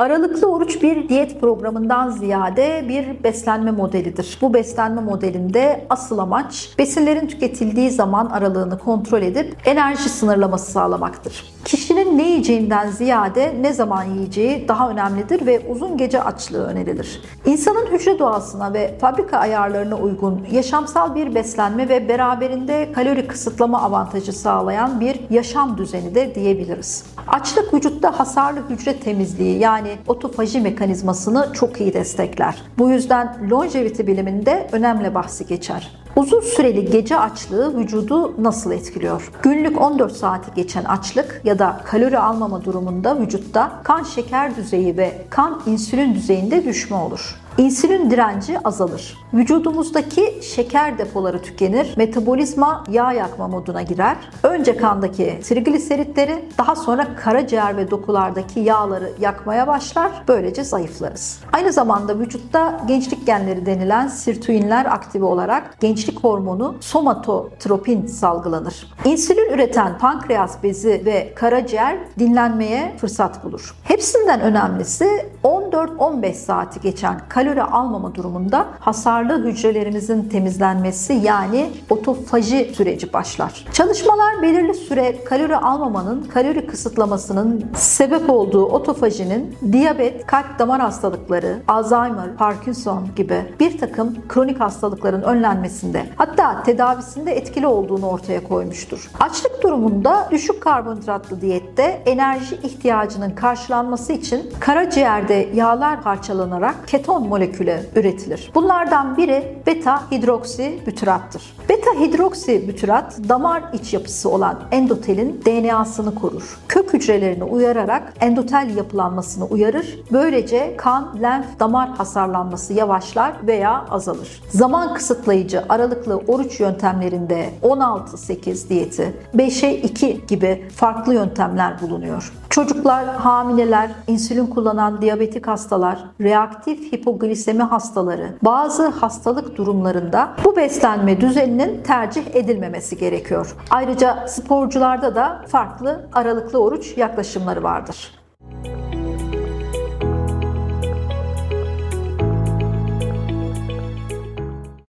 Aralıklı oruç bir diyet programından ziyade bir beslenme modelidir. Bu beslenme modelinde asıl amaç besinlerin tüketildiği zaman aralığını kontrol edip enerji sınırlaması sağlamaktır. Ne yiyeceğinden ziyade ne zaman yiyeceği daha önemlidir ve uzun gece açlığı önerilir. İnsanın hücre doğasına ve fabrika ayarlarına uygun yaşamsal bir beslenme ve beraberinde kalori kısıtlama avantajı sağlayan bir yaşam düzeni de diyebiliriz. Açlık vücutta hasarlı hücre temizliği yani otofaji mekanizmasını çok iyi destekler. Bu yüzden longevity biliminde önemli bahsi geçer. Uzun süreli gece açlığı vücudu nasıl etkiliyor? Günlük 14 saati geçen açlık ya da kalori almama durumunda vücutta kan şeker düzeyi ve kan insülin düzeyinde düşme olur. İnsülin direnci azalır. Vücudumuzdaki şeker depoları tükenir, metabolizma yağ yakma moduna girer. Önce kandaki trigliseritleri, daha sonra karaciğer ve dokulardaki yağları yakmaya başlar. Böylece zayıflarız. Aynı zamanda vücutta gençlik genleri denilen sirtuinler aktive olarak gençlik hormonu somatotropin salgılanır. İnsülin üreten pankreas bezi ve karaciğer dinlenmeye fırsat bulur. Hepsinden önemlisi 14-15 saati geçen kalori almama durumunda hasarlı hücrelerimizin temizlenmesi yani otofaji süreci başlar. Çalışmalar belirli süre kalori almamanın kalori kısıtlamasının sebep olduğu otofajinin diyabet, kalp damar hastalıkları, Alzheimer, Parkinson gibi bir takım kronik hastalıkların önlenmesinde hatta tedavisinde etkili olduğunu ortaya koymuştur. Açlık durumunda düşük karbonhidratlı diyette enerji ihtiyacının karşılanması için karaciğerde yağlar parçalanarak keton molekülü üretilir. Bunlardan biri beta hidroksibütirattır. Beta hidroksibütirat damar iç yapısı olan endotelin DNA'sını korur. Kök hücrelerini uyararak endotel yapılanmasını uyarır. Böylece kan, lenf, damar hasarlanması yavaşlar veya azalır. Zaman kısıtlayıcı aralıklı oruç yöntemlerinde 16-8 diyeti, 5'e 2 gibi farklı yöntemler bulunuyor. Çocuklar, hamileler, insülin kullanan diyabetik hastalar, reaktif hipoglisemi hastaları, bazı hastalık durumlarında bu beslenme düzeninin tercih edilmemesi gerekiyor. Ayrıca sporcularda da farklı aralıklı oruç yaklaşımları vardır.